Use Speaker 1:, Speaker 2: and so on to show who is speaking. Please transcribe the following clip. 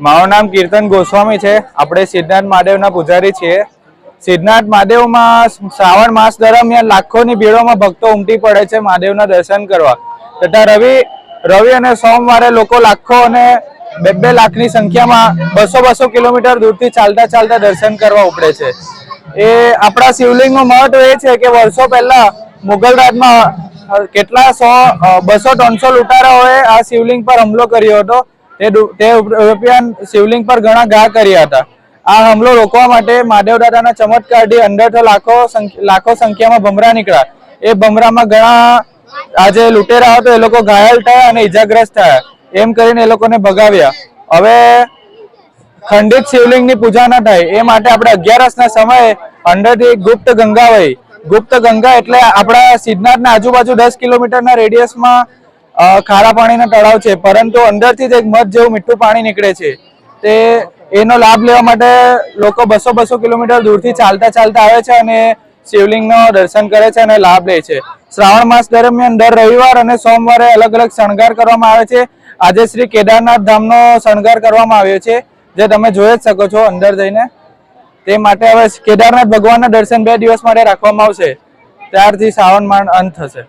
Speaker 1: મારું નામ કીર્તન ગોસ્વામી છે. આપણે સિદ્ધનાથ મહાદેવના પૂજારી છીએ. સિદ્ધનાથ મહાદેવમાં શ્રાવણ માસ દરમિયાન લાખોની ભીડોમાં ભક્તો ઉમટી પડે છે મહાદેવના દર્શન કરવા. તથા રવિ રવિ અને સોમવારે લોકો લાખો અને બે બે લાખની સંખ્યામાં બસો બસો કિલોમીટર દૂરથી ચાલતા ચાલતા દર્શન કરવા ઉપડે છે. એ આપણા શિવલિંગનું મહત્વ એ છે કે વર્ષો પહેલા મુગલ રાજમાં કેટલા સો બસો ત્રણસો લૂંટારાઓએ આ શિવલિંગ પર હુમલો કર્યો હતો. તે યુરોપિયન શિવલિંગ પર ઘણા ઘા કર્યા હતા. આ હુમલો રોકવા માટે મહાદેવ દાદાના ચમત્કારથી અંદરથી લાખો લાખો સંખ્યામાં ભમરા નીકળ્યા. એ ભમરામાં ઘણા આજે લૂંટેરા હતો, એ લોકો ઘાયલ થયા અને ઈજાગ્રસ્ત થયા. એમ કરીને એ લોકોને ભગાવ્યા. હવે ખંડિત શિવલિંગની પૂજા ન થાય, એ માટે આપણે અગિયારસના સમયે અંદરથી ગુપ્ત ગંગા વહી. ગુપ્ત ગંગા એટલે આપણા સિદ્ધનાથના આજુબાજુ દસ કિલોમીટરના રેડિયસમાં ખારા પાણીના તળાવ છે, પરંતુ અંદરથી જ એક મધ જેવું મીઠું પાણી નીકળે છે. તે, એનો લાભ લેવા માટે લોકો બસો બસો કિલોમીટર દૂરથી ચાલતા ચાલતા આવે છે અને શિવલિંગનો દર્શન કરે છે અને લાભ લે છે. શ્રાવણ માસ દરમિયાન દર રવિવાર અને સોમવારે અલગ અલગ શણગાર કરવામાં આવે છે. આજે શ્રી કેદારનાથ ધામનો શણગાર કરવામાં આવ્યો છે, જે તમે જોઈ જ શકો છો અંદર જઈને. તે માટે હવે કેદારનાથ ભગવાનના દર્શન બે દિવસ માટે રાખવામાં આવશે. ત્યારથી શ્રાવણ માસ અંત થશે.